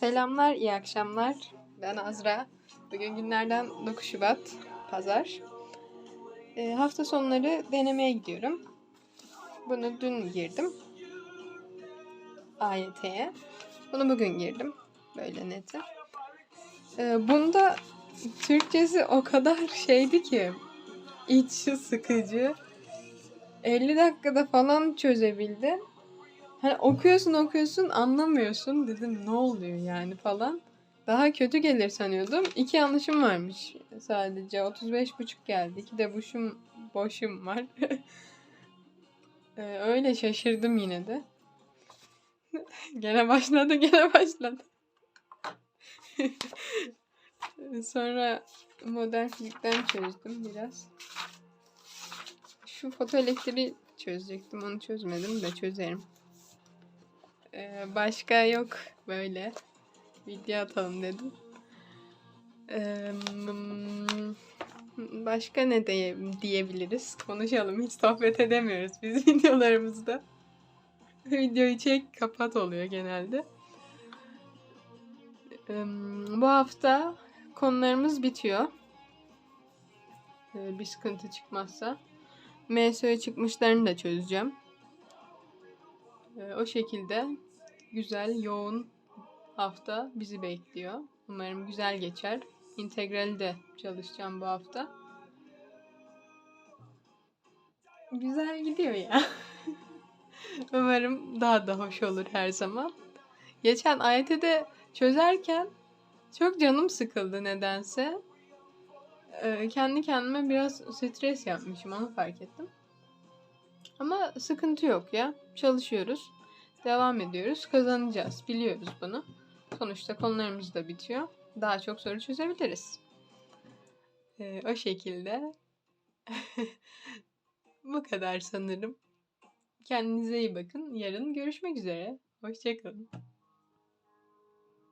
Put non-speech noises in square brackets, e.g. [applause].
Selamlar, iyi akşamlar. Ben Azra. Bugün günlerden 9 Şubat, Pazar. Ee, hafta sonları denemeye gidiyorum. Bunu dün girdim. AYT'ye. Bunu bugün girdim. Böyle neti. Ee, bunda Türkçesi o kadar [laughs] şeydi ki iç sıkıcı. 50 dakikada falan çözebildim. Hani okuyorsun okuyorsun anlamıyorsun dedim ne oluyor yani falan. Daha kötü gelir sanıyordum. İki yanlışım varmış sadece. 35 buçuk geldi. İki de boşum, boşum var. [laughs] Ee, öyle şaşırdım yine de. [laughs] gene başladı gene başladı. [laughs] Sonra modern fizikten çözdüm biraz. Şu fotoelektriği çözecektim. Onu çözmedim de çözerim. Ee, başka yok böyle. Video atalım dedim. Ee, başka ne diye, diyebiliriz? Konuşalım. Hiç sohbet edemiyoruz biz [laughs] videolarımızda. Videoyu çek kapat oluyor genelde. Ee, bu hafta konularımız bitiyor. Ee, bir sıkıntı çıkmazsa. MSÖ çıkmışlarını da çözeceğim. Ee, o şekilde güzel, yoğun hafta bizi bekliyor. Umarım güzel geçer. İntegrali de çalışacağım bu hafta. Güzel gidiyor ya. [laughs] Umarım daha da hoş olur her zaman. Geçen AYT'de çözerken çok canım sıkıldı nedense. Ee, kendi kendime biraz stres yapmışım onu fark ettim. Ama sıkıntı yok ya. Çalışıyoruz. Devam ediyoruz. Kazanacağız. Biliyoruz bunu. Sonuçta konularımız da bitiyor. Daha çok soru çözebiliriz. Ee, o şekilde. [laughs] Bu kadar sanırım. Kendinize iyi bakın. Yarın görüşmek üzere. Hoşçakalın.